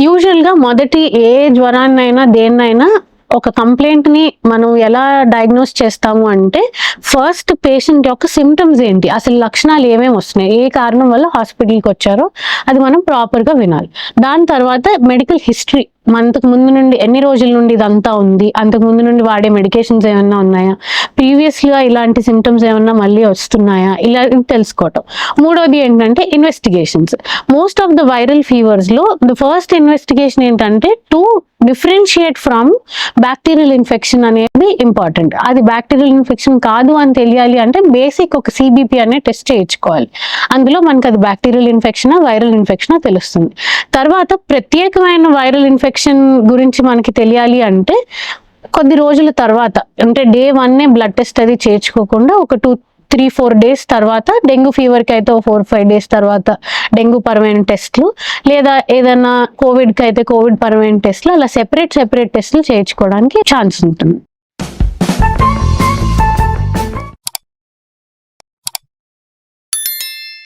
యూజువల్గా మొదటి ఏ జ్వరాన్నైనా దేన్నైనా ఒక కంప్లైంట్ని మనం ఎలా డయాగ్నోస్ చేస్తాము అంటే ఫస్ట్ పేషెంట్ యొక్క సిమ్టమ్స్ ఏంటి? అసలు లక్షణాలు ఏమేమి వస్తున్నాయి? ఏ కారణం వల్ల హాస్పిటల్కి వచ్చారో అది మనం ప్రాపర్గా వినాలి. దాని తర్వాత మెడికల్ హిస్టరీ అంతకు ముందు నుండి ఎన్ని రోజుల నుండి ఇదంతా ఉంది? అంతకు ముందు నుండి వాడే మెడికేషన్స్ ఏమన్నా ఉన్నాయా? ప్రీవియస్గా ఇలాంటి సిమ్టమ్స్ ఏమన్నా మళ్ళీ వస్తున్నాయా? ఇలా తెలుసుకోవటం. మూడోది ఏంటంటే investigations most of the viral ఫీవర్స్లో the first investigation ఏంటంటే to differentiate from bacterial infection అనేది ఇంపార్టెంట్ అది బ్యాక్టీరియల్ ఇన్ఫెక్షన్ కాదు అని తెలియాలి అంటే బేసిక్ ఒక సిబిపి అనే టెస్ట్ చేయించుకోవాలి. అందులో మనకి అది బ్యాక్టీరియల్ ఇన్ఫెక్షన్ వైరల్ ఇన్ఫెక్షన్ తెలుస్తుంది. తర్వాత ప్రత్యేకమైన వైరల్ ఇన్ఫెక్షన్ ఇన్ఫెక్షన్ గురించి మనకి తెలియాలి అంటే కొద్ది రోజుల తర్వాత అంటే డే వన్నే బ్లడ్ టెస్ట్ అది చేర్చుకోకుండా ఒక టూ త్రీ ఫోర్ డేస్ తర్వాత డెంగ్యూ ఫీవర్కి అయితే ఫోర్ ఫైవ్ డేస్ తర్వాత డెంగ్యూ పరమైన టెస్ట్లు లేదా ఏదైనా కోవిడ్కి అయితే కోవిడ్ పరమైన టెస్ట్లు అలా సెపరేట్ సెపరేట్ టెస్ట్లు చేయించుకోవడానికి ఛాన్స్ ఉంటుంది.